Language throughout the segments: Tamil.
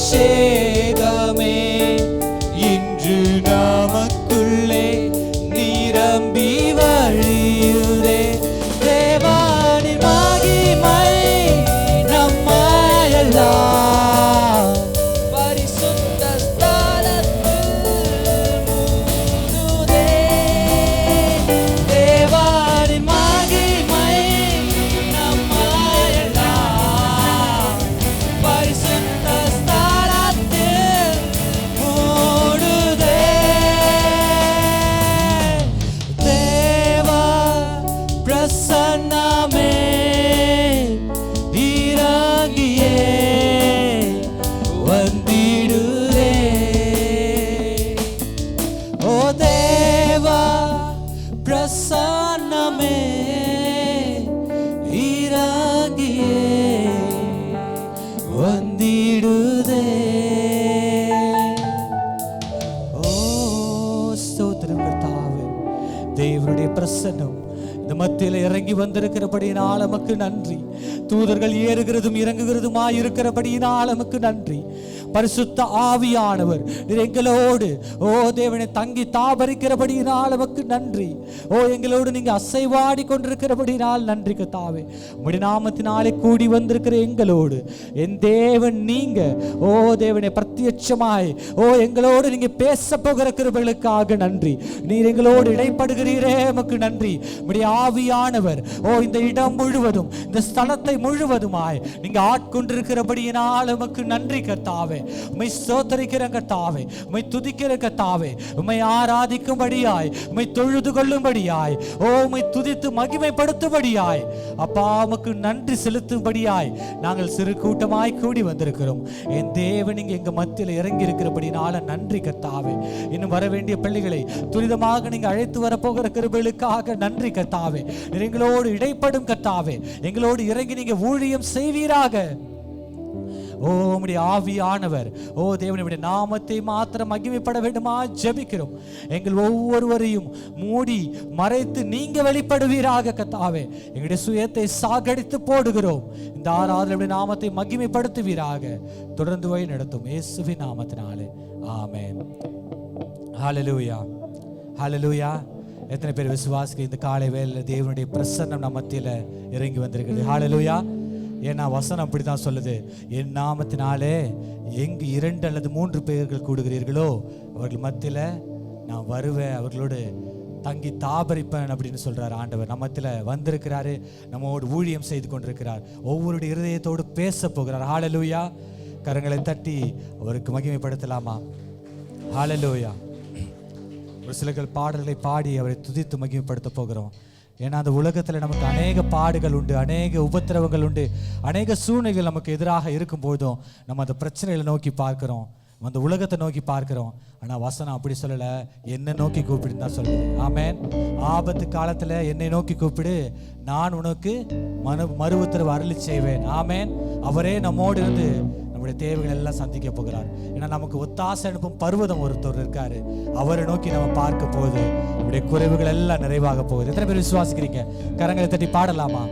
sim coração. மத்தியில் இறங்கி வந்திருக்கிறபடியினால் நமக்கு நன்றி. தூதர்கள் ஏறுகிறதும் இறங்குகிறதுமாய் இருக்கிறபடி நமக்கு நன்றி. பரிசுத்த ஆவியானவர் நீர் எங்களோடு ஓ தேவனை தங்கி தாபரிக்கிறபடியினால் நமக்கு நன்றி. ஓ எங்களோடு நீங்கள் அசைவாடி கொண்டிருக்கிறபடினால் நன்றி கத்தாவே. உடைய நாமத்தினாலே கூடி வந்திருக்கிற எங்களோடு என் தேவன் நீங்க ஓ தேவனை பிரத்யட்சமாய் ஓ எங்களோடு நீங்க பேச போகிற கிருபைகளுக்காக நன்றி. நீர் எங்களோடு இடைப்படுகிறீரே நமக்கு நன்றி. உடைய ஆவியானவர். ஓ இந்த இடம் முழுவதும் இந்த ஸ்தலத்தை முழுவதுமாய் நீங்கள் ஆட்கொண்டிருக்கிறபடியினால் உமக்கு நன்றி கத்தாவே உமை சோத்தரிக்கிற கத்தாவே உமை துதிக்கிற கத்தாவே உமை ஆராதிக்கும்படியாய் உமை தொழுது கொள்ளும்படியாய் ஓ உமை துதித்து மகிமைப்படுத்தும்படியாய். அப்பா உமக்கு நன்றி செலுத்தும்படியாய் நாங்கள் சிறு கூட்டமாய் கூடி வந்திருக்கிறோம். என் தேவன் நீங்க எங்க மத்தியில் இறங்கி இருக்கிறபடினால நன்றி கத்தாவே இன்னும் வர வேண்டிய பிள்ளைகளை துரிதமாக நீங்க அழைத்து வரப்போகிற கிருபைகளுக்காக நன்றி கத்தாவே கர்த்தாவே. எங்களோடு இடைப்படும் கர்த்தாவே. எங்களோடு இறங்கி நீங்க ஊழியம் செய்வீராக. ஓ உம்முடைய ஆவியானவர். ஓ தேவனுடைய நாமத்தை மாத்திரம் மகிமைப்பட வேண்டுமா? ஜபிக்கிறோம். எங்கள் ஒவ்வொருவரையும் மூடி மறைத்து நீங்க வெளிப்படுவீராக கத்தாவே எங்களுடைய சுயத்தை சாகடித்து போடுகிறோம். இந்த ஆராதனுடைய நாமத்தை மகிமைப்படுத்துவீராக. தொடர்ந்து வழி நடத்தும் இயேசுவின் நாமத்தினாலே. ஆமேன். ஹலலூயா ஹலலூயா எத்தனை பேர் விசுவாசிக்க இந்த காலை வேலையில் தேவனுடைய பிரசன்னம் நம்ம மத்தியில் இறங்கி வந்திருக்குது. ஹாலலூயா ஏன்னா வசனம் அப்படி தான் சொல்லுது. என் நாமத்தினாலே எங்கு இரண்டு அல்லது மூன்று பேர்கள் கூடுகிறீர்களோ அவர்கள் மத்தியில் நான் வருவேன். அவர்களோடு தங்கி தாபரிப்பேன் அப்படின்னு சொல்கிறார் ஆண்டவர். நம்மத்தில் வந்திருக்கிறாரு. நம்மோடு ஊழியம் செய்து கொண்டிருக்கிறார். ஒவ்வொருடைய இருதயத்தோடு பேச போகிறார். ஹாலலூயா கரங்களை தட்டி அவருக்கு மகிமைப்படுத்தலாமா? ஹாலலூயா ஒரு சிலர்கள் பாடல்களை பாடி அவரை துதித்து மகிமைப்படுத்த போகிறோம். ஏன்னா அந்த உலகத்தில் நமக்கு அநேக பாடுகள் உண்டு அநேக உபத்திரவங்கள் உண்டு அநேக சூழ்நிலைகள் நமக்கு எதிராக இருக்கும் போதும் நம்ம அந்த பிரச்சனைகளை நோக்கி பார்க்குறோம். அந்த உலகத்தை நோக்கி பார்க்குறோம். ஆனால் வசனம் அப்படி சொல்லலை. என்னை நோக்கி கூப்பிடுன்னு தான் சொல்லுது. ஆமேன். ஆபத்து காலத்தில் என்னை நோக்கி கூப்பிடு. நான் உனக்கு மனு மறு உத்தரவு அருளி செய்வேன். ஆமேன். அவரே நம்மோடு இருந்து நம்முடைய தேவைகள் எல்லாம் சந்திக்க போகிறார். ஏன்னா நமக்கு ஒத்தாசை அனுப்பும் பர்வதம் ஒருத்தர் இருக்காரு. அவரை நோக்கி நம்ம பார்க்க போகுது. நம்முடைய குறைவுகள் எல்லாம் நிறைவாக போகுது. எத்தனை பேர் விசுவாசிக்கிறீங்க? கரங்களை தட்டி பாடலாமா?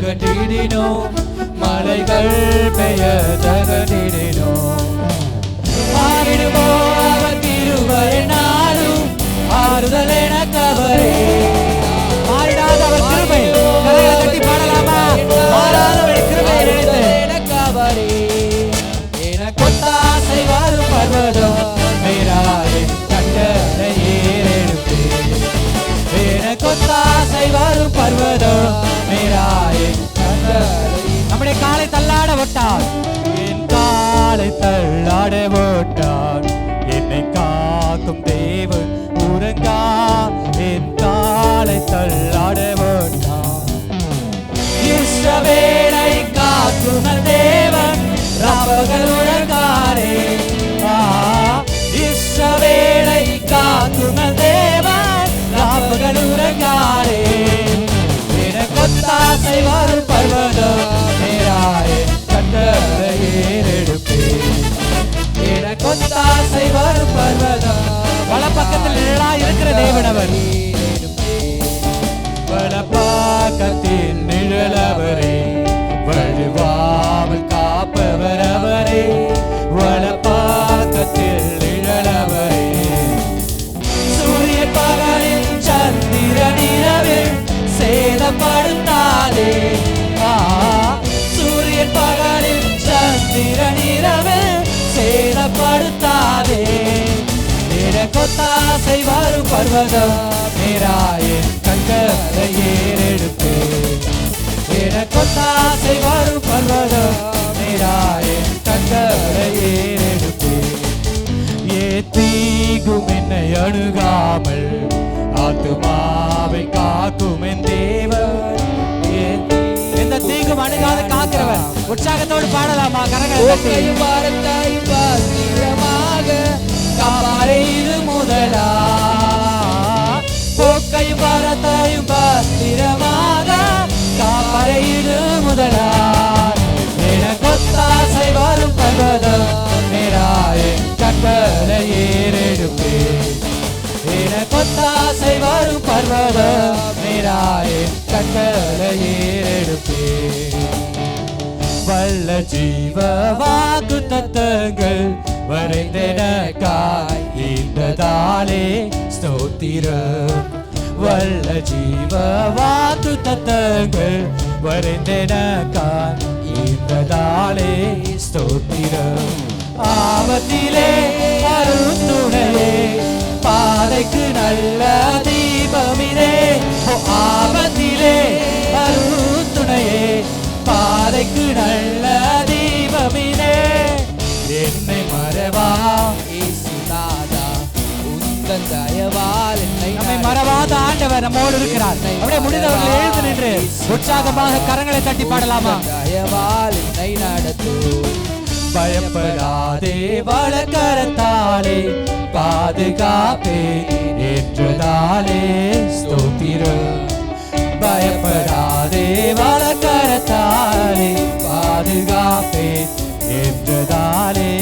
புவி மலைகள் பெயர்ந்தகட்டிடினோ மாறிடுமோ எனக்கொத்தாசை வரும் பர்வதம் மேராயே நம்முடைய காலை தள்ளாட விட்டார். என் காலை தள்ளாட விட்டார். என்னை காக்கும் தேவன் உறங்கா என் காலை தள்ளாட விட்டார். இஸ்ரவேலை காக்கும் தேவன். ராப்பகல் ராப்பகல் உறங்காரே எனக்கொத்தாசை வரும் பர்வதம் நேராயே கண்டதை ஏறெடுப்பே எனக்கொத்தாசை வரும் பர்வதம் பல பக்கத்தில் நிழலா இருக்கிற தேவனவர் நிழலவரே. எனக்கொத்தாசை வரும் பர்வதம் நேராயின் கங்கரை ஏறெடுப்பே எனக்கொத்தாசை வரும் பர்வதம் நேராயின் கங்கரை ஏறெடுப்பே ஏ தீகும் என்னை அணுகாமல் ஆத்துமாவை காக்கும் என் தேவன் எந்த தீங்கும் அணுகாத காக்கிறவன் உற்சாகத்தோடு பாடலாமா? கரங்களை தட்டி. போக்கையும் வாரத்தாயும் பாத்திரமாக காப்பாரே இது முதலா. போக்கையும் வரத்தையும் பத்திரமாக காப்பாரே இது முதலா. எனக்கொத்தாசை வரும் பர்வதம் மேராயே கண்களை ஏறெடுப்பே. எனக்கொத்தாசை வரும் பர்வதம் மேராயே கண்களை ஏறெடுப்பே. வல்ல ஜீவ வாக்கு தத்தங்கள் வரைந்தனக்காய் இந்ததாலே ஸ்தோத்திரம். வல்ல ஜீவ வாக்கு தத்தங்கள் வரைந்தனக்காய் இந்ததாலே ஸ்தோத்திரம். ஆபத்திலே அருந்துணையே பாதைக்கு நல்ல தீபமிரே ஆபத்திலே அருந்துணையே பாதைக்கு நல்ல தீபமிரே என்ன மறவா இயேசுநாதா உந்தன் தயவால் என்னை நம்மை மறவாத ஆண்டவர் நம்மோடு இருக்கிறார். அப்படியே முடிந்தவர்கள் எழுந்து நின்று உற்சாகமாக கரங்களை தட்டி பாடலாமா? தயவால் என்னை நடத்தும் பயப்படாதே வழக்கரத்தாலே பாதுகாப்பே ஏற்றதாலே ஸ்தோத்திரம். பயப்படாதே வழக்கரத்தாலே பாதுகாப்பே என்றதாலே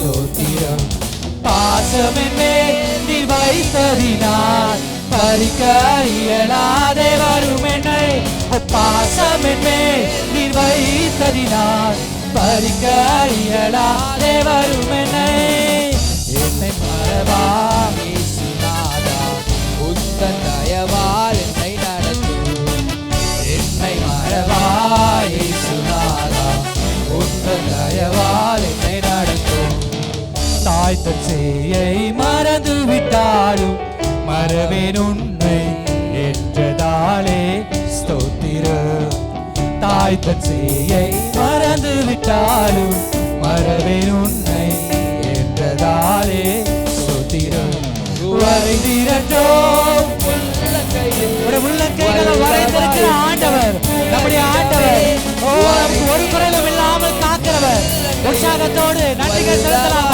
ஸ்தோத்திரம் பாசமென்னே நீ வைத்ததினால் பறிக்க இயலாதே வரும் என்னை பாசமென்னே நீ வைத்ததினால் பறிக்க இயலாதே வரும் என்னை என்னை மறவா இயேசுநாதா உந்தன் தயவால் என்னை நடத்தும் என்னை மறவா இயேசுநாதா உந்தன் தயவால் என்னை நடத்தும் தாய் தச்சையை மறந்து விட்டாலும் மறவேன் உன்னை என்றதாலே ஸ்தோத்திர தாய் தச்சையை மறந்து விட்டாலும் மறவேன் உன்னை என்றதாலே ஸ்தோத்திரம். வரைந்திரட்டோம் ஒரு உள்ளங்கைகளை வரைந்திருக்கிற ஆண்டவர் நம்முடைய ஆண்டவர். ஒரு குறைவும் இல்லாமல் காக்கிறவர். உற்சாகத்தோடு நன்றிகள் செலுத்தலாம்.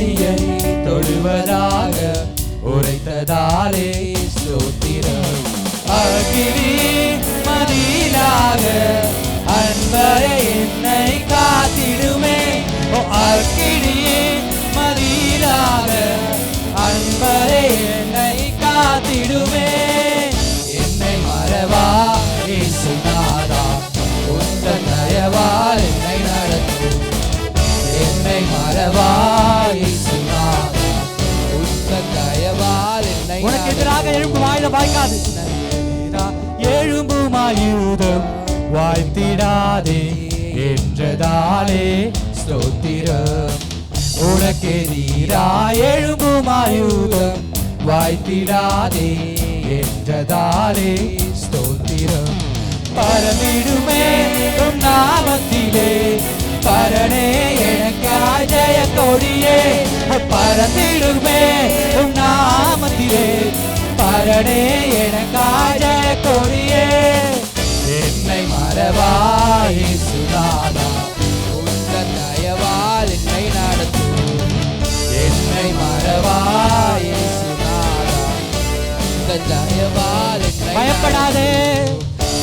கண்மணியை தொழுவதாக உரைத்ததாலே ஸ்தோத்திரம். அகிலி மதிலாக அன்பரை வாயில வாய்க்காது எழும்பும் ஆயுதம் வாய்த்திடாதே என்றதாலே ஸ்தோத்திரம். உனக்கு எதிரா எழும்பும் ஆயுதம் வாய்த்திடாதே என்றதாலே ஸ்தோத்திரம். பரமிடுமே உம் நாமத்திலே பரனே எனக்காய் ஜெய கொடியே பரந்திடுமே உம் நாமத்திலே பரனே எனக்காய் ஜெய கொடியே. என்னை மறவா இயேசுநாதா. உந்தன் தயவால் என்னை நடத்தும் என்னை மறவா இயேசுநாதா. உந்தன் தயவால் பயப்படாதே.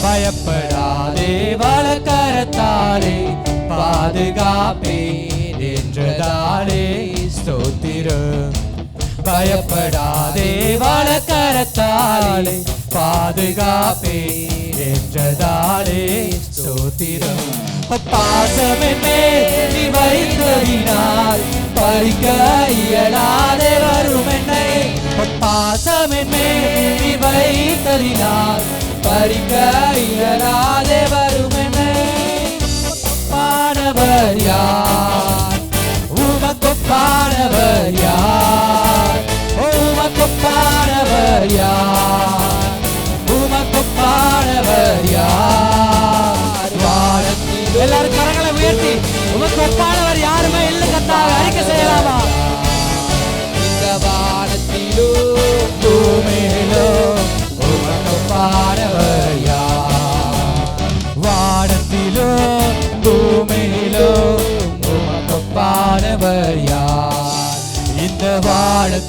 பயப்படாதே வழக்கரத்தாலே. பாதுகாப்பே என்றதாலே ஸ்தோத்திரம். பயப்படாதே வழக்கரத்தாலே பாதுகாப்பே என்றதாலே சோத்திரம். பாசமென்னே நீ வைத்ததினால் பறிக்க இயலாதே வரும் என்னை பாசமென்னே நீ வைத்ததினால் பறிக்க இயலாதே வரும் என்னை பாடவர் யார்? உமக்கு உமக்கொப்பானவர் யார்? Aqua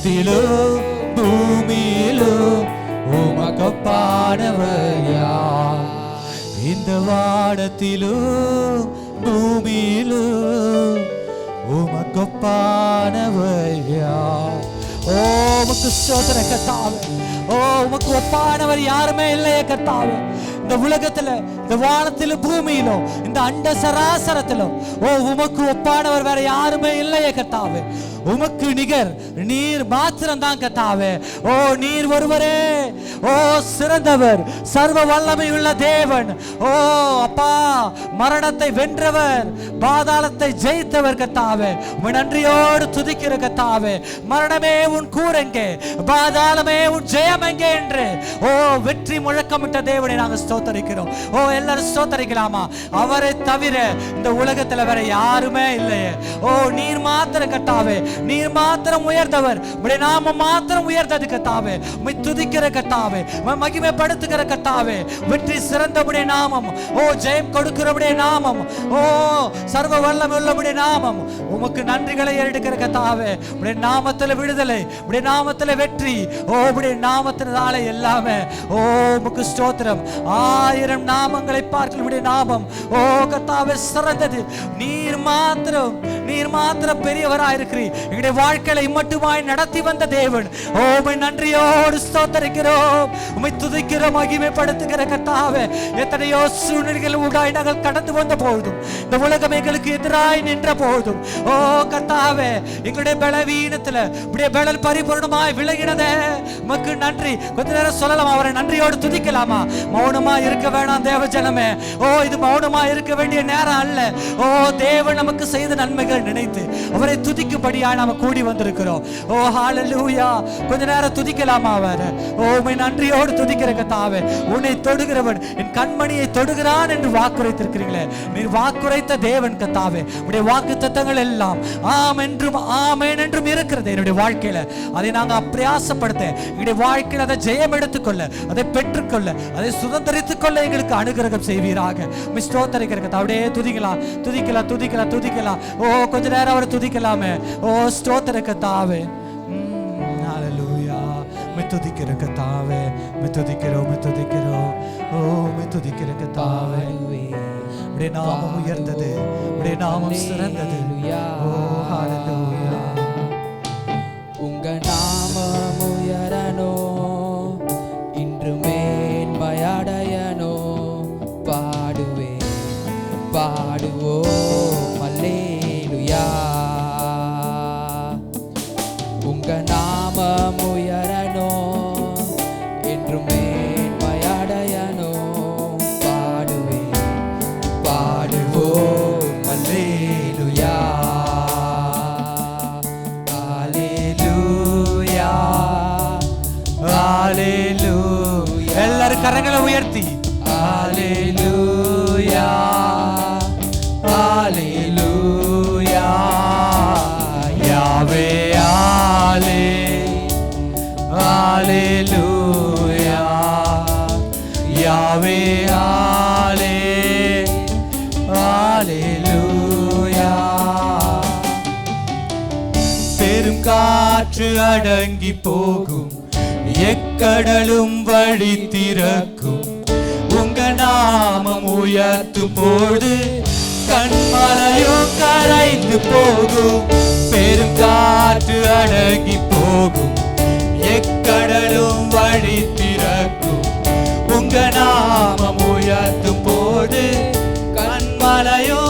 வானத்திலோ பூமியிலோ உமக்கொப்பானவர் யார் இந்த வானத்திலோ பூமியிலோ உமக்கொப்பானவர் யார் ஓ உமக்கு சோதனை கத்தாவே ஓ உமக்கு ஒப்பானவர் யாருமே இல்லையே கத்தாவே இந்த உலகத்துல இந்த வானத்திலும் பூமியிலும் இந்த அண்ட சராசரத்திலும் ஓ உமக்கு ஒப்பானவர் வேற யாருமே இல்லையே கத்தாவே உமக்கு நிகர் நீர் மாத்திரம் தான் கத்தாவே. ஓ நீர் ஒருவரே. ஓ சிறந்தவர் சர்வ வல்லமை உள்ள தேவன். ஓ அப்பா மரணத்தை வென்றவர் பாதாளத்தை ஜெயித்தவர் கத்தாவே. உன் நன்றியோடு துதிக்கிற கத்தாவே. மரணமே உன் கூறங்கே பாதாளமே உன் ஜெயம் எங்கே என்று. ஓ வெற்றி முழக்கமிட்ட தேவனை நாங்கள் ஸ்தோத்தரிக்கிறோம். ஓ எல்லாரும் ஸ்தோத்தரிக்கலாமா? அவரை தவிர இந்த உலகத்துல வேற யாருமே இல்லையே. ஓ நீர் மாத்திர கத்தாவே. நீர் மாத்திரம் உயர்ந்தவர். உடைய நாம மாத்திரம் உயர்ந்தது கத்தாவே உமை துதிக்கிற கத்தாவே மகிமை மகிமைப்படுத்துகிற கத்தாவே வெற்றி சிறந்தபுடைய நாமம். ஓ ஜெயம் கொடுக்கிறபுடைய நாமம். ஓ சர்வ வல்லம் உள்ளபடி நாமம். உமக்கு நன்றிகளை எடுக்கிற கத்தாவே உடைய நாமத்துல விடுதலை. உடைய நாமத்துல வெற்றி. ஓ உடைய நாமத்தினால எல்லாமே. ஓ உமக்கு ஸ்தோத்திரம். ஆயிரம் நாமங்களை பார்க்கல உடைய நாமம். ஓ கத்தாவே சிறந்தது. நீர் மாத்திரம் நீர் மாத்திரம் பெரியவராய் இருக்கிறீர் எங்களுடைய வாழ்க்கையில மட்டுமாய் நடத்தி வந்த தேவன். ஓமை நன்றியோடு ஸ்தோத்தரிக்கிறோம். உமை துதிக்கிறோம் மகிமைப்படுத்துகிற கத்தாவே எத்தனையோ சூழ்நிலைகள் ஊடாய் நாங்கள் கடந்து வந்த போதும் இந்த உலகம் எங்களுக்கு எதிராய் நின்ற போதும். ஓ கத்தாவே எங்களுடைய பலவீனத்துல இப்படியே பலல் பரிபூர்ணமாய் விலகினதே உமக்கு நன்றி. கொஞ்ச நேரம் சொல்லலாம் அவரை நன்றியோடு துதிக்கலாமா? மௌனமா இருக்க வேணாம் தேவ ஜனமே. ஓ இது மௌனமா இருக்க வேண்டிய நேரம் அல்ல. ஓ தேவன் நமக்கு செய்த நன்மைகள் நினைத்து அவரை துதிக்கும்படியா நாம கூடி வந்திருக்கிறோம். ஓ ஹாலலூயா கொஞ்ச நேரம் துதிக்கலாமா அவர்? ஓ உண்மை நன்றியோடு துதிக்கிற கத்தாவே உன்னை தொடுகிறவன் என் கண்மணியை தொடுகிறான் என்று வாக்குரைத்திருக்கிறீங்களே நீர் வாக்குரைத்த தேவன் கத்தாவே உடைய வாக்கு தத்தங்கள் எல்லாம் ஆம் என்றும் ஆமேன் என்றும் இருக்கிறது என்னுடைய வாழ்க்கையில. அதை நாங்க அப்பிரயாசப்படுத்த எங்களுடைய வாழ்க்கையில் அதை ஜெயம் எடுத்துக்கொள்ள அதை பெற்றுக்கொள்ள அதை சுதந்திரித்துக் கொள்ள எங்களுக்கு அனுகிரகம் செய்வீராக. மிஸ்டோத்தரிக்கிற கத்தா அப்படியே துதிக்கலாம் துதிக்கலாம் துதிக்கலாம் துதிக்கலாம். ஓ கொஞ்ச நேரம் அவரை துதிக்கலாமே. ஓ ஸ்தோத்திர கத்தாவே துதிக்கிற கத்தாவே துதிக்கிறோம் துதிக்கிறோம் ஓ துதிக்கிற கத்தாவே உடைய நாமம் உயர்ந்தது உடைய நாமம் சிறந்தது ஓ ஹalleluya கடலும் வழி திறக்கும். உங்க நாமம் உயர்த்தும் போது கண்மலையும் கரைந்து போகும். பெரும் காற்று அடங்கி போகும். போகும் எக்கடலும் வழி திறக்கும். உங்க நாமம் உயர்த்தும் போது கண்மலையும்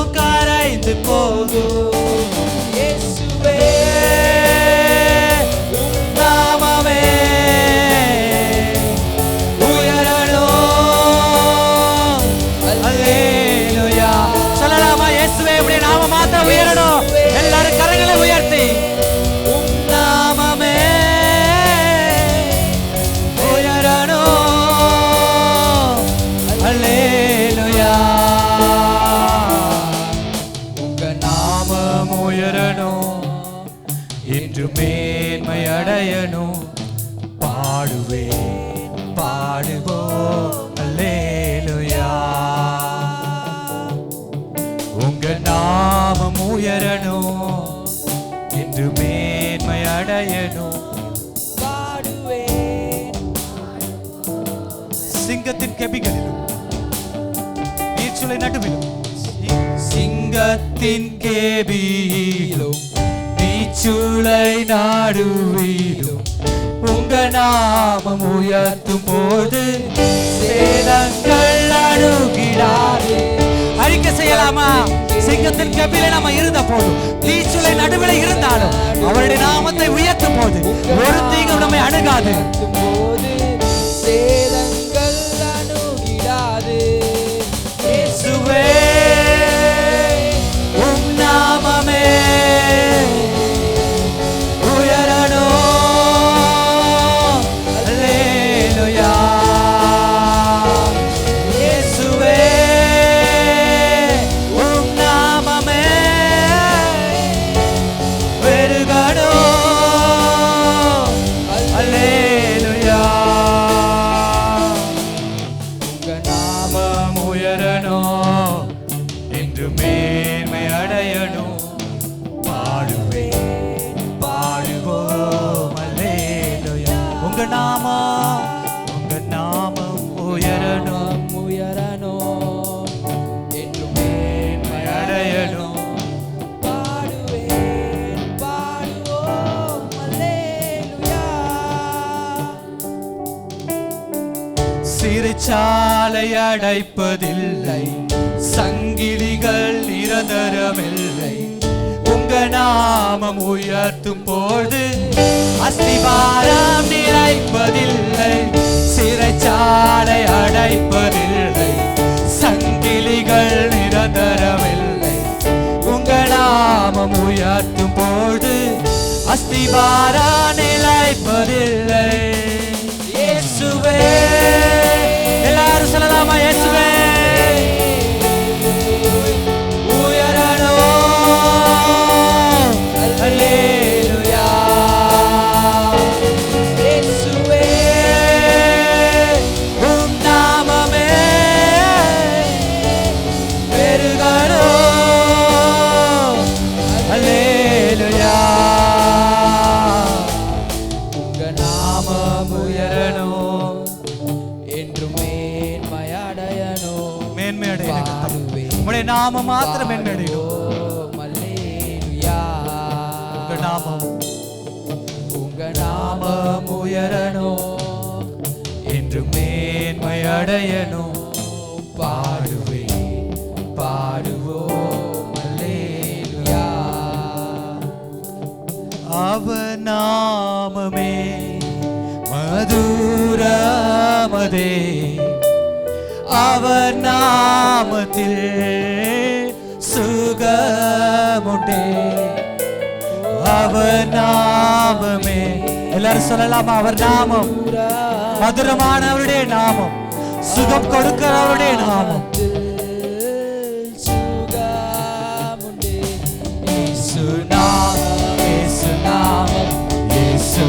சிங்கத்தின் கேபியிலும் நீச்சுளை நாடுவிலும் உங்க நாமம் உயர்த்தும் போது சேதங்கள் அணுகிறாரே அறிக்கை செய்யலாமா? சிங்கத்தின் கபில நம்ம இருந்த போதும் தீச்சுளை நடுவில் இருந்தாலும் அவருடைய நாமத்தை உயர்த்தும் போது ஒரு தீங்கும் நம்மை அணுகாது. சிறைச்சாலை அடைப்பதில்லை சங்கிலிகள் நிரந்தரமில்லை. உங்க நாமம் உயர்த்தும் போது அஸ்திபாரம் நிலைப்பதில்லை. சிறைச்சாலை அடைப்பதில்லை சங்கிலிகள் நிரந்தரமில்லை. உங்க நாமம் உயர்த்தும் போது அஸ்திபாரா நிலைப்பதில்லை. இயேசுவே. எல்லாரும் சொல்லலாமா இயேசுவே? உங்க நாமம் உங்க நாமம் நாமம் உயரணும் என்று மேன்மை அடையணும் பாடுவேன் பாடுவோம் அல்லேலூயா அவ நாமமே மதுரமதே அவர் நாமத்தில் சுகமுண்டே அவர் நாமமே. எல்லாரும் சொல்லலாமா? அவர் நாமம். மதுரமானவருடைய நாமம். சுகம் கொடுக்கிறவருடைய நாமம். சுகமுண்டே இயேசு நாமம் இயேசு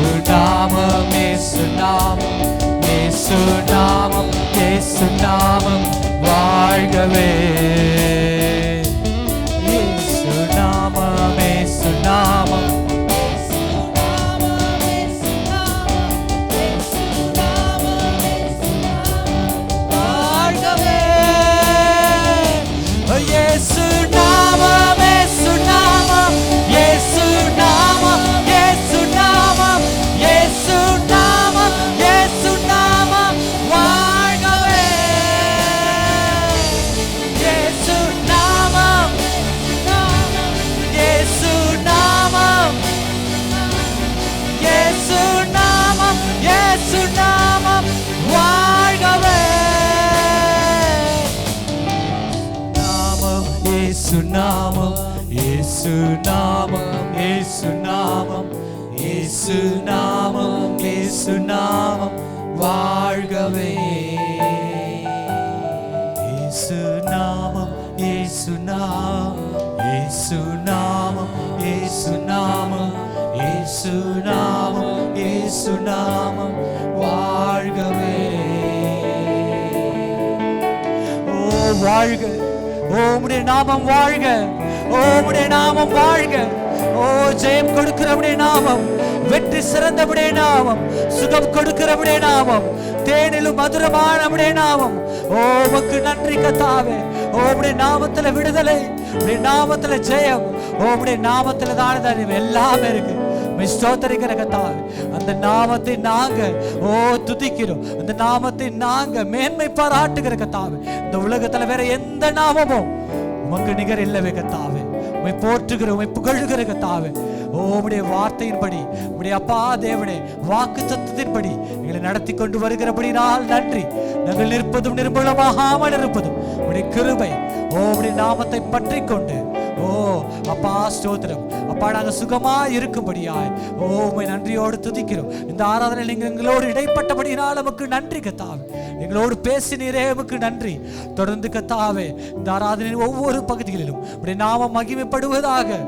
இயேசு நாமம் இயேசு நாமம் இயேசு நாமம் இயேசு நாமம் வாழ்கவே. இயேசு நாமம் இயேசு நாமம் இயேசு நாமம் இயேசு நாமம் இயேசு நாமம் இயேசு நாமம் வாழ்கவே. ஓ வாழ்க. ஓ உம்முடைய நாமம் வாழ்க. ஓ உடைய நாமம் வாழ்க. ஓ ஜெயம் கொடுக்கிறவருடைய நாமம். வெற்றி சிறந்தவுடைய நாமம். சுகம் கொடுக்கிறவருடைய நாமம். தேனிலும் மதுரமானவுடைய நாமம். ஓ உமக்கு நன்றி கத்தாவே. ஓ உடைய நாமத்துல விடுதலை. உடைய நாமத்துல ஜெயம். ஓ உடைய நாமத்துல தானே தான் எல்லாமே இருக்கு. ஸ்தோத்தரிக்கிற கத்தாவே. அந்த நாமத்தை நாங்க ஓ துதிக்கிறோம். அந்த நாமத்தை நாங்க மேன்மை பாராட்டுகிற கத்தாவே. இந்த உலகத்துல வேற எந்த நாமமும் உமக்கு நிகர் இல்லவே கத்தாவே. உமை போற்றுகிற உமை புகழுகிற கத்தாவே. ஓ உம்முடைய வார்த்தையின்படி உம்முடைய அப்பா தேவனே வாக்கு தத்துவத்தின்படி எங்களை நடத்தி கொண்டு வருகிறபடினால் நன்றி. நாங்கள் நிற்பதும் நிர்மூலமாகாமல் இருப்பதும் உடைய கிருபை ஓ உம்முடைய நாமத்தை பற்றி கொண்டு ஓ அப்பா ஸ்தோத்திரம். அப்பா நாங்கள் சுகமா இருக்கும்படியாய் ஓ நன்றியோடு துதிக்கிறோம். இந்த ஆராதனை நீங்கள் எங்களோடு இடைப்பட்டபடினால் நமக்கு நன்றி கத்தாவே. எங்களோடு பேசினீரே நமக்கு நன்றி. தொடர்ந்து கத்தாவே இந்த ஆராதனையின் ஒவ்வொரு பகுதிகளிலும் உடைய நாம மகிமைப்படுவதாக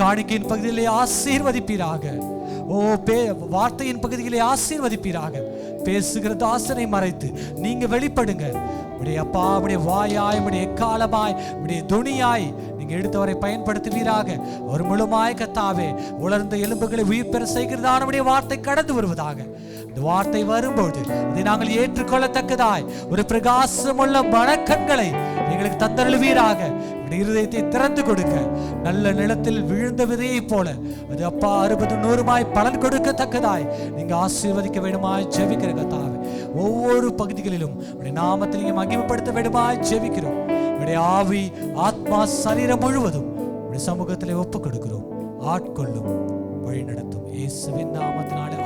காணிக்கையின் பகுதியிலே ஆசீர்வதிப்பீராக. ஓ பே வார்த்தையின் பகுதியிலே ஆசீர்வதிப்பீராக. பேசுகிற தாசனை மறைத்து நீங்க வெளிப்படுங்க. உடைய அப்பா உடைய வாயாய் உடைய எக்காலமாய் உடைய துணியாய் நீங்க எடுத்தவரை பயன்படுத்துவீராக. ஒரு முழுமாய் கத்தாவே உலர்ந்த எலும்புகளை உயிர் பெற செய்கிறதான உடைய வார்த்தை கடந்து வருவதாக. இந்த வார்த்தை வரும்போது இதை நாங்கள் ஏற்றுக்கொள்ளத்தக்கதாய். ஒரு பிரகாசமுள்ள மனக்கண்களை எங்களுக்கு தந்தருள்வீராக. உடைய இருதயத்தை திறந்து கொடுக்க நல்ல நிலத்தில் விழுந்த விதையைப் போல. அது அப்பா அறுபது நூறுமாய் பலன் கொடுக்கத்தக்கதாய். நீங்க ஆசீர்வதிக்க வேண்டுமாய் ஜெபிக்கிற கத்தாவே ஒவ்வொரு பகுதிகளிலும் உடைய நாமத்தை நீங்க மகிமைப்படுத்த வேண்டுமாய் ஜெபிக்கிறோம். உடைய ஆவி ஆத்மா சரீரம் முழுவதும் உடைய சமூகத்திலே கொடுக்கிறோம் ஆட்கொள்ளும் வழி நடத்தும் இயேசுவின் நாமத்தினாலே